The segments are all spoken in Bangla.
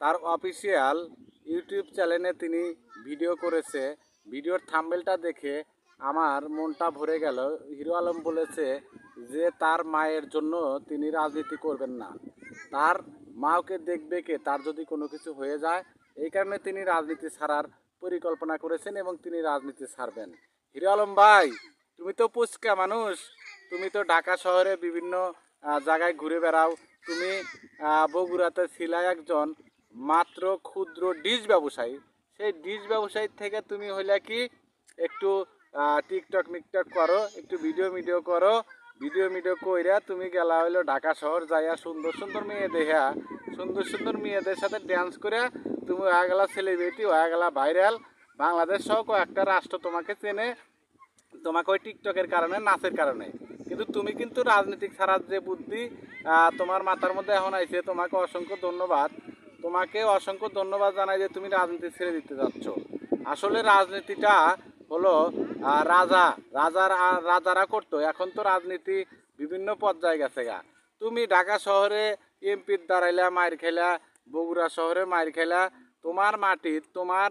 তার অফিসিয়াল ইউটিউব চ্যানেলে তিনি ভিডিও করেছে। ভিডিওর থাম্বেলটা দেখে আমার মনটা ভরে গেল। হিরো আলম বলেছে যে তার মায়ের জন্য তিনি রাজনীতি করবেন না। তার মাকে দেখবে কে? তার যদি কোনো কিছু হয়ে যায়, এই কারণে তিনি রাজনীতি ছাড়ার পরিকল্পনা করেছেন এবং তিনি রাজনীতি ছাড়বেন। হিরো আলম ভাই, তুমি তো পুচকা মানুষ। তুমি তো ঢাকা শহরে বিভিন্ন জায়গায় ঘুরে বেড়াও। তুমি বগুড়াতে ছিলা একজন। মাত্র ক্ষুদ্র ডিশ ব্যবসায়ী। সেই ডিশ ব্যবসায়ী থেকে তুমি হইলে কি একটু টিকটক মিকটক করো, একটু ভিডিও মিডিও করো। ভিডিও মিডিও কইরা তুমি গেলা হইল ঢাকা শহর যাইয়া সুন্দর সুন্দর মেয়ে দেখা সুন্দর সুন্দর মেয়েদের সাথে ড্যান্স করে তুমি হয়ে গেলা সেলিব্রিটি হয়ে গেলা ভাইরাল বাংলাদেশ সহ কয়েকটা রাষ্ট্র তোমাকে চেনে, তোমাকে ওই টিকটকের কারণে, নাচের কারণে। কিন্তু তুমি কিন্তু রাজনীতিক ছাড়ার যে বুদ্ধি তোমার মাথার মধ্যে এখন আইছে, তোমাকে অসংখ্য ধন্যবাদ। তোমাকে অসংখ্য ধন্যবাদ জানাই যে তুমি রাজনীতি ছেড়ে দিতে যাচ্ছ। আসলে রাজনীতিটা হলো রাজা। রাজার রাজারা করতো। এখন তো রাজনীতি বিভিন্ন পর্যায়ে গেছে গা। তুমি ঢাকা শহরে এমপির দাঁড়াইলা মায়ের খেলা বগুড়া শহরে মায়ের খেলা তোমার মাটির, তোমার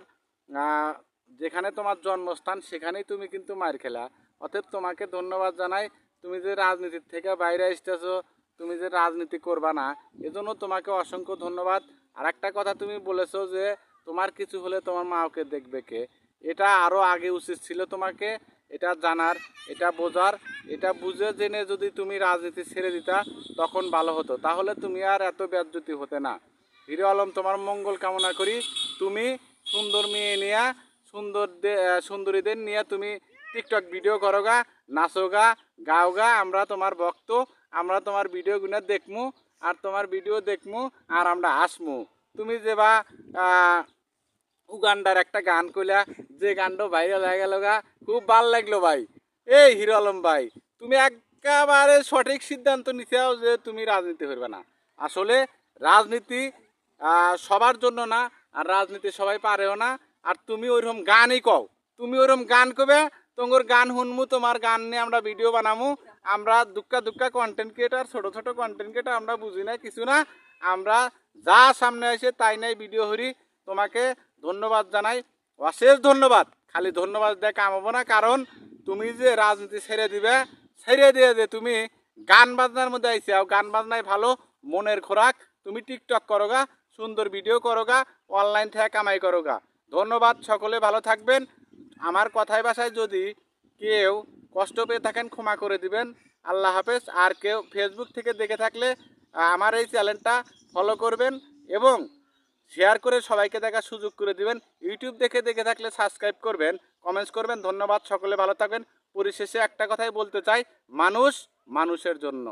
যেখানে তোমার জন্মস্থান সেখানেই তুমি কিন্তু মার খেলা অতএব তোমাকে ধন্যবাদ জানাই, তুমি যে রাজনীতির থেকে বাইরে আসতেছো, তুমি যে রাজনীতি করবা না, এজন্য তোমাকে অসংখ্য ধন্যবাদ। আর একটা কথা তুমি বলেছ যে তোমার কিছু হলে তোমার মা ওকে দেখবে কে? এটা আরও আগে উচিত ছিল তোমাকে, এটা জানার, এটা বোঝার, এটা বুঝে জেনে যদি তুমি রাজনীতি ছেড়ে দিতা, তখন ভালো হতো। তাহলে তুমি আর এত ব্যাজ্যতি হতে না। হিরো আলম, তোমার মঙ্গল কামনা করি। তুমি সুন্দর মেয়ে নিয়ে, সুন্দর সুন্দরীদের নিয়ে তুমি টিকটক ভিডিও করো গা, নাচো গা, গাও গা, আমরা তোমার ভক্ত, আমরা তোমার ভিডিওগুলো দেখমু। আর তোমার ভিডিও দেখমু আর আমরা হাসমু তুমি যে বা উগান্ডার একটা গান কইলা, যে গানটা ভাইরাল হয়ে গেল গা, খুব ভালো লাগল ভাই। এই হিরো আলম ভাই, তুমি একেবারে সঠিক সিদ্ধান্ত নিতেও যে তুমি রাজনীতি করবে না। আসলে রাজনীতি সবার জন্য না, আর রাজনীতি সবাই পারেও না। আর তুমি ওইরকম গানই কও। তুমি ওইরকম গান কবে তোমার গান শুনমু, তোমার গান নিয়ে আমরা ভিডিও বানামু। আমরা দুক্কা দুক্কা কন্টেন্ট ক্রিয়েটার ছোট ছোট কন্টেন্ট ক্রিয়েটার আমরা বুঝি না কিছু না। আমরা যা সামনে আসে তাই নাই ভিডিও হরি। তোমাকে ধন্যবাদ জানাই। অশেষ ধন্যবাদ। খালি ধন্যবাদ দিয়ে কামাবো না, কারণ তুমি যে রাজনীতি ছেড়ে দিবে, ছেড়ে দিয়ে যে তুমি গান বাজনার মধ্যে আইসে গান বাজনায় ভালো, মনের খোরাক। তুমি টিকটক করো গা সুন্দর ভিডিও করোগা অনলাইন থেকে কামাই করোগা। ধন্যবাদ সকলে, ভালো থাকবেন। আমার কথায় বাসায় যদি কেউ কষ্ট পেয়ে থাকেন, ক্ষমা করে দিবেন। আল্লাহ হাফেজ। আর কেউ ফেসবুক থেকে দেখে থাকলে আমার এই চ্যানেলটা ফলো করবেন এবং শেয়ার করে সবাইকে দেখার সুযোগ করে দিবেন। ইউটিউব দেখে দেখে থাকলে সাবস্ক্রাইব করবেন কমেন্টস করবেন। ধন্যবাদ। সকলে ভালো থাকবেন। পরিশেষে একটা কথাই বলতে চাই, মানুষ মানুষের জন্য।